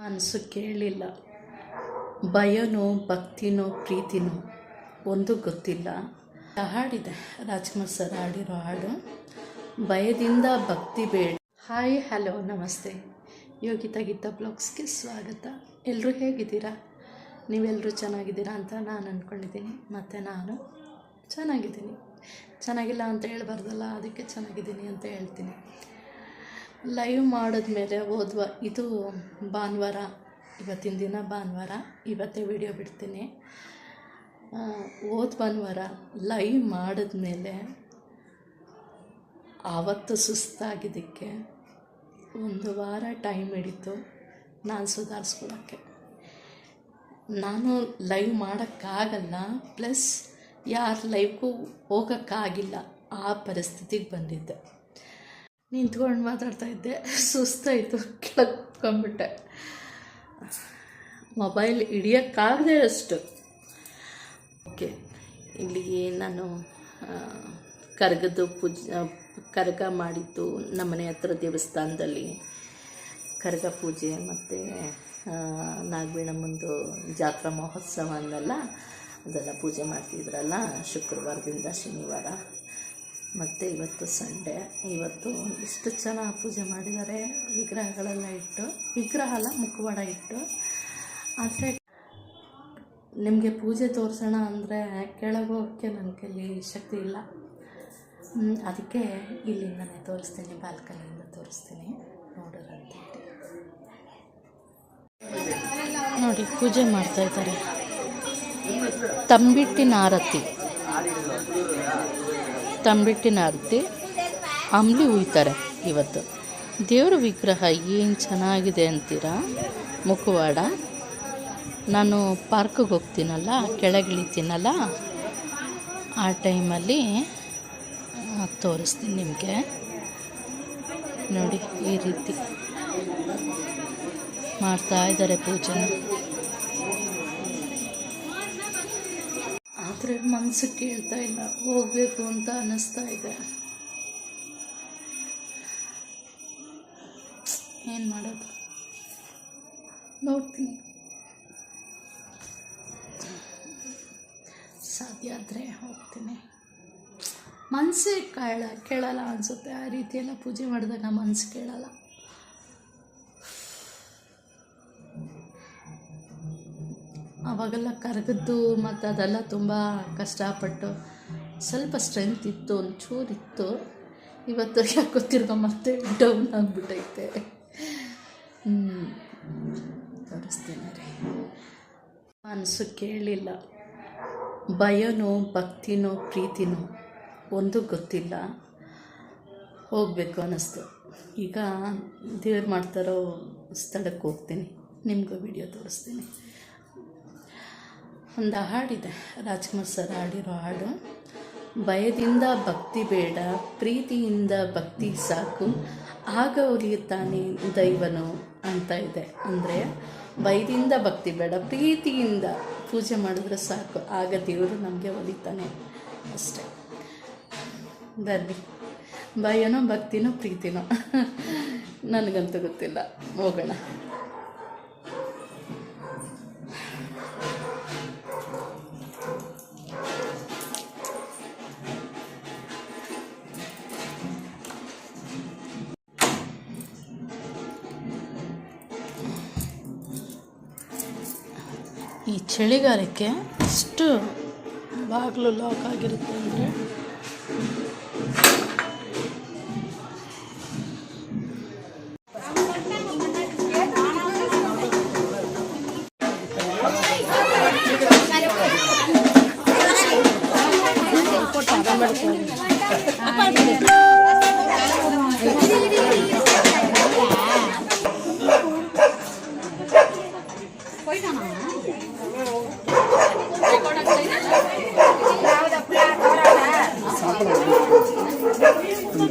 ಮನಸ್ಸು ಕೇಳಲಿಲ್ಲ ಭಯನೋ, ಭಕ್ತಿನೋ, ಪ್ರೀತಿನೋ, ಒಂದು ಗೊತ್ತಿಲ್ಲ. ಹಾಡಿದೆ, ರಾಜ್ಕುಮಾರ್ ಸರ್ ಹಾಡಿರೋ ಹಾಡು. ಭಯದಿಂದ ಭಕ್ತಿ ಬೇಡ. ಹಾಯ್, ಹಲೋ, ನಮಸ್ತೆ. ಯೋಗಿತಾ ಗೀತಾ ಬ್ಲಾಗ್ಸ್ಗೆ ಸ್ವಾಗತ. ಎಲ್ಲರೂ ಹೇಗಿದ್ದೀರಾ? ನೀವೆಲ್ಲರೂ ಚೆನ್ನಾಗಿದ್ದೀರಾ ಅಂತ ನಾನು ಅಂದ್ಕೊಂಡಿದ್ದೀನಿ ಮತ್ತು ನಾನು ಚೆನ್ನಾಗಿದ್ದೀನಿ. ಚೆನ್ನಾಗಿಲ್ಲ ಅಂತ ಹೇಳ್ಬಾರ್ದಲ್ಲ, ಅದಕ್ಕೆ ಚೆನ್ನಾಗಿದ್ದೀನಿ ಅಂತ ಹೇಳ್ತೀನಿ. ಲೈವ್ ಮಾಡಿದ್ಮೇಲೆ ಹೋದ್ವ, ಇದು ಭಾನುವಾರ, ಇವತ್ತಿನ ದಿನ ಭಾನುವಾರ, ಇವತ್ತೇ ವಿಡಿಯೋ ಬಿಡ್ತೀನಿ. ಓದ್ ಭಾನುವಾರ ಲೈವ್ ಮಾಡಿದ್ಮೇಲೆ ಆವತ್ತು ಸುಸ್ತಾಗಿದ್ದಕ್ಕೆ ಒಂದು ವಾರ ಟೈಮ್ ಹಿಡಿತು ನಾನು ಸುಧಾರಿಸ್ಕೊಳ್ಳೋಕ್ಕೆ ನಾನು ಲೈವ್ ಮಾಡೋಕ್ಕಾಗಲ್ಲ ಪ್ಲಸ್ ಯಾರ ಲೈವ್ಗೂ ಹೋಗೋಕ್ಕಾಗಿಲ್ಲ, ಆ ಪರಿಸ್ಥಿತಿಗೆ ಬಂದಿದ್ದೆ. ನಿಂತ್ಕೊಂಡು ಮಾತಾಡ್ತಾ ಇದ್ದೆ. ಸುಸ್ತಾಯಿತು. ಕೆಳಗೆ ಕುತ್ಕೊಂಡ್ಬಿಟ್ಟೆ ಮೊಬೈಲ್ ಹಿಡಿಯೋಕ್ಕಾಗದೆ ಅಷ್ಟು. ಓಕೆ, ಇಲ್ಲಿ ನಾನು ಕರಗದು ಕರ್ಗದ್ದು ಪೂಜೆ ಕರ್ಗ ಮಾಡಿದ್ದು ನಮ್ಮನೆ ಹತ್ರ ದೇವಸ್ಥಾನದಲ್ಲಿ. ಕರ್ಗ ಪೂಜೆ ಮತ್ತು ನಾಗವೀಣಮ್ಮಂದು ಜಾತ್ರಾ ಮಹೋತ್ಸವ ಅಂದಲ್ಲ ಅದೆಲ್ಲ ಪೂಜೆ ಮಾಡ್ತಿದ್ರಲ್ಲ ಶುಕ್ರವಾರದಿಂದ ಶನಿವಾರ. ಮತ್ತು ಇವತ್ತು ಸಂಡೇ. ಇವತ್ತು ಇಷ್ಟು ಜನ ಪೂಜೆ ಮಾಡಿದ್ದಾರೆ. ವಿಗ್ರಹಗಳೆಲ್ಲ ಇಟ್ಟು, ವಿಗ್ರಹ ಅಲ್ಲ, ಮುಖವಾಡ ಇಟ್ಟು. ಆದರೆ ನಿಮಗೆ ಪೂಜೆ ತೋರಿಸೋಣ ಅಂದರೆ ಕೆಳಗೋಗೋಕ್ಕೆ ನನ್ನ ಕೈಲಿ ಶಕ್ತಿ ಇಲ್ಲ. ಅದಕ್ಕೆ ಇಲ್ಲಿಂದನೇ ತೋರಿಸ್ತೀನಿ, ಬಾಲ್ಕನಿಯಿಂದ ತೋರಿಸ್ತೀನಿ. ನೋಡೋರಂತ ನೋಡಿ, ಪೂಜೆ ಮಾಡ್ತಾ ಇದ್ದಾರೆ. ತಂಬಿಟ್ಟಿನ ಆರತಿ. ತಂಬಿಟ್ಟಿನ ಆರತಿ ಅಂಬ್ಲಿ ಉಯ್ತಾರೆ ಇವತ್ತು. ದೇವ್ರ ವಿಗ್ರಹ ಏನು ಚೆನ್ನಾಗಿದೆ ಅಂತೀರಾ? ಮುಖವಾಡ. ನಾನು ಪಾರ್ಕಿಗೆ ಹೋಗ್ತೀನಲ್ಲ ಕೆಳಗಿಳಿತೀನಲ್ಲ ಆ ಟೈಮಲ್ಲಿ ತೋರಿಸ್ತೀನಿ ನಿಮಗೆ. ನೋಡಿ, ಈ ರೀತಿ ಮಾಡ್ತಾ ಇದ್ದಾರೆ ಪೂಜೆನ. ಆದರೆ ಮನಸ್ಸು ಕೇಳ್ತಾ ಇಲ್ಲ, ಹೋಗಬೇಕು ಅಂತ ಅನ್ನಿಸ್ತಾ ಇದೆ. ಏನು ಮಾಡೋದು? ನೋಡ್ತೀನಿ. ಸಾಧ್ಯ ಆದರೆ ಹೋಗ್ತೀನಿ. ಮನಸ್ಸೇ ಕೇಳ ಕೇಳಲ್ಲ ಅನಿಸುತ್ತೆ. ಆ ರೀತಿಯೆಲ್ಲ ಪೂಜೆ ಮಾಡಿದಾಗ ಮನಸ್ಸು ಕೇಳಲ್ಲ. ಅವಾಗೆಲ್ಲ ಕರಗದ್ದು ಮತ್ತು ಅದೆಲ್ಲ ತುಂಬ ಕಷ್ಟಪಟ್ಟು ಸ್ವಲ್ಪ ಸ್ಟ್ರೆಂತ್ ಇತ್ತು, ಒಂಚೂರು ಇತ್ತು. ಇವತ್ತು ಯಾಕೋ ಮತ್ತೆ ಡೌನ್ ಆಗಿಬಿಟ್ಟೈತೆ ತೋರಿಸ್ತೇನೆ ರೀ. ಮನಸ್ಸು ಕೇಳಲಿಲ್ಲ ಭಯನೋ, ಭಕ್ತಿನೋ, ಪ್ರೀತಿನೋ ಒಂದು ಗೊತ್ತಿಲ್ಲ. ಹೋಗಬೇಕು ಅನ್ನಿಸ್ತು ಈಗ ದೇವ್ರು ಮಾಡ್ತಾರೋ ಸ್ಥಳಕ್ಕೆ ಹೋಗ್ತೀನಿ. ನಿಮಗೂ ವಿಡಿಯೋ ತೋರಿಸ್ತೀನಿ. ಒಂದು ಹಾಡಿದೆ. ರಾಜ್ಕುಮಾರ್ ಸರ್ ಹಾಡಿರೋ ಹಾಡು, ಭಯದಿಂದ ಭಕ್ತಿ ಬೇಡ, ಪ್ರೀತಿಯಿಂದ ಭಕ್ತಿ ಸಾಕು, ಆಗ ಒಲಿಯುತ್ತಾನೆ ದೈವನು ಅಂತ ಇದೆ. ಅಂದರೆ, ಭಯದಿಂದ ಭಕ್ತಿ ಬೇಡ, ಪ್ರೀತಿಯಿಂದ ಪೂಜೆ ಮಾಡಿದ್ರೆ ಸಾಕು, ಆಗ ದೇವರು ನಮಗೆ ಒಲಿತಾನೆ ಅಷ್ಟೆ. ಬನ್ನಿ ಭಯನೋ ಭಕ್ತಿನೋ ಪ್ರೀತಿನೋ? ನನಗಂತೂ ಗೊತ್ತಿಲ್ಲ. ಹೋಗೋಣ. ಚಳಿಗಾಲಕ್ಕೆ ಎಷ್ಟು ಬಾಗಿಲು ಲಾಕ್ ಆಗಿರುತ್ತೆ ಅಂದರೆ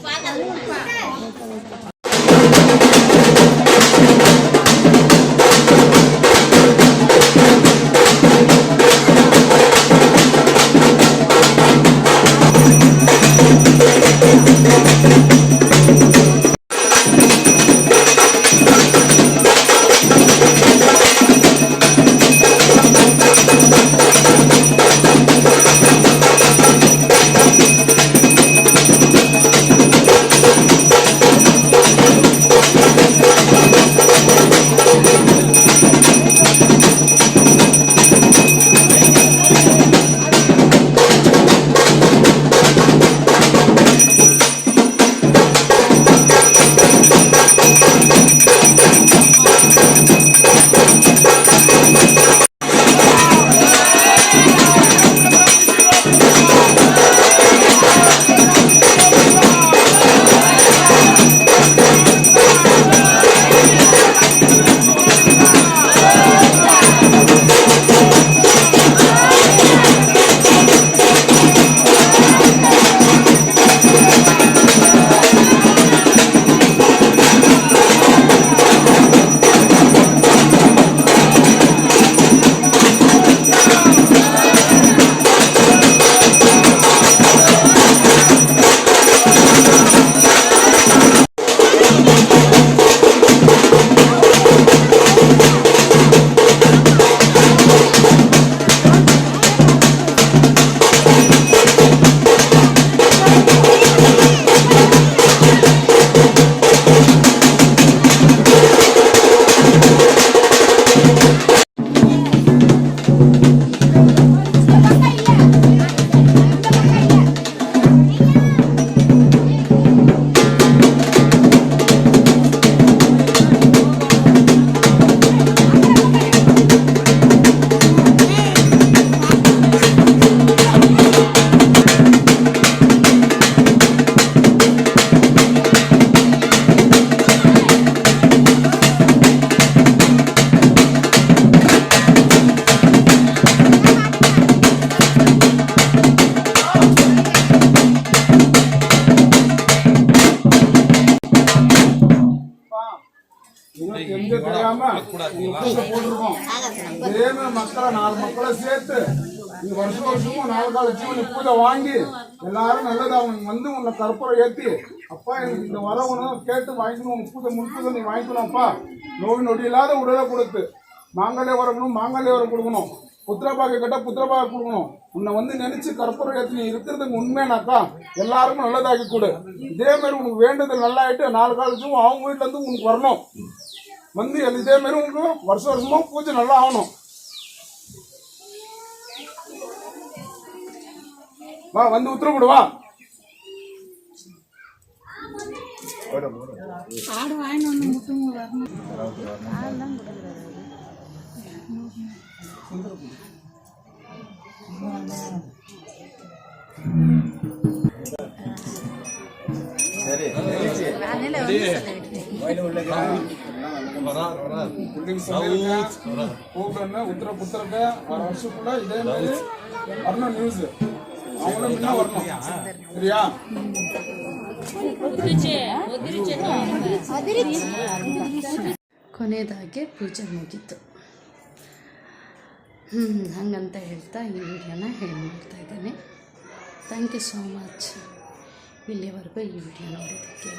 स्वागत போட்டிருக்கோம். இதே மாதிரி மக்களை நாலு மக்களை சேர்த்து நீ வருஷம் வருஷமும் நாலு கால ஜீவனி பூஜை வாங்கி எல்லாரும் நல்லது அவங்க வந்து உன்னை கற்பூரம் ஏற்றி அப்பா எனக்கு இந்த வரவணும் கேட்டு வாங்கிக்கணும் உன் பூஜை முடிச்சதை நீ வாங்கிக்கணும்ப்பா நோய் நொடி இல்லாத உடலை கொடுத்து மாங்கல்ய வரணும் மாங்கல்ய வரம் கொடுக்கணும். புத்திரபாக கேட்டால் புத்திரபாக கொடுக்கணும். உன்னை வந்து நினைச்சு கற்பூரம் ஏற்றி நீ இருக்கிறதுக்கு உண்மைனாக்கா எல்லாருக்கும் நல்லதாக்கி கொடு. இதே மாதிரி உனக்கு வேண்டுதல் நல்லாயிட்டு நாலு காலச்சும் அவங்க வீட்டுல இருந்து உனக்கு வரணும். வந்து இதே மாதிரி உங்களுக்கு வருஷம் வருஷமா பூஜை நல்லா ஆகணும். வா வந்து உத்தரவு கொடு, வா. உத்தர புத்திரக்க ಹೋಗ್ರನ್ನ ಉತ್ತರ ಪುತ್ರಕ ಆರು ವರ್ಷ ಕೂಡ ಇದೇ ಮೇಲೆ ಅರ್ನ ನ್ಯೂಸ್ ಸರಿಯಾ? ಕೊನೆಯದಾಗಿ ಪೂಜೆ ಮುಗೀತು. ಹ್ಮ್ ಹಂಗಂತ ಹೇಳ್ತಾ ಈ ವಿಡಿಯೋನ ಹೇಳಿ ಮಾಡ್ತಾ ಇದ್ದೇನೆ. ಥ್ಯಾಂಕ್ ಯು ಸೋ ಮಚ್ ಇಲ್ಲಿವರೆಗೂ ಈ ವಿಡಿಯೋ ನೋಡಿದ್ದಕ್ಕೆ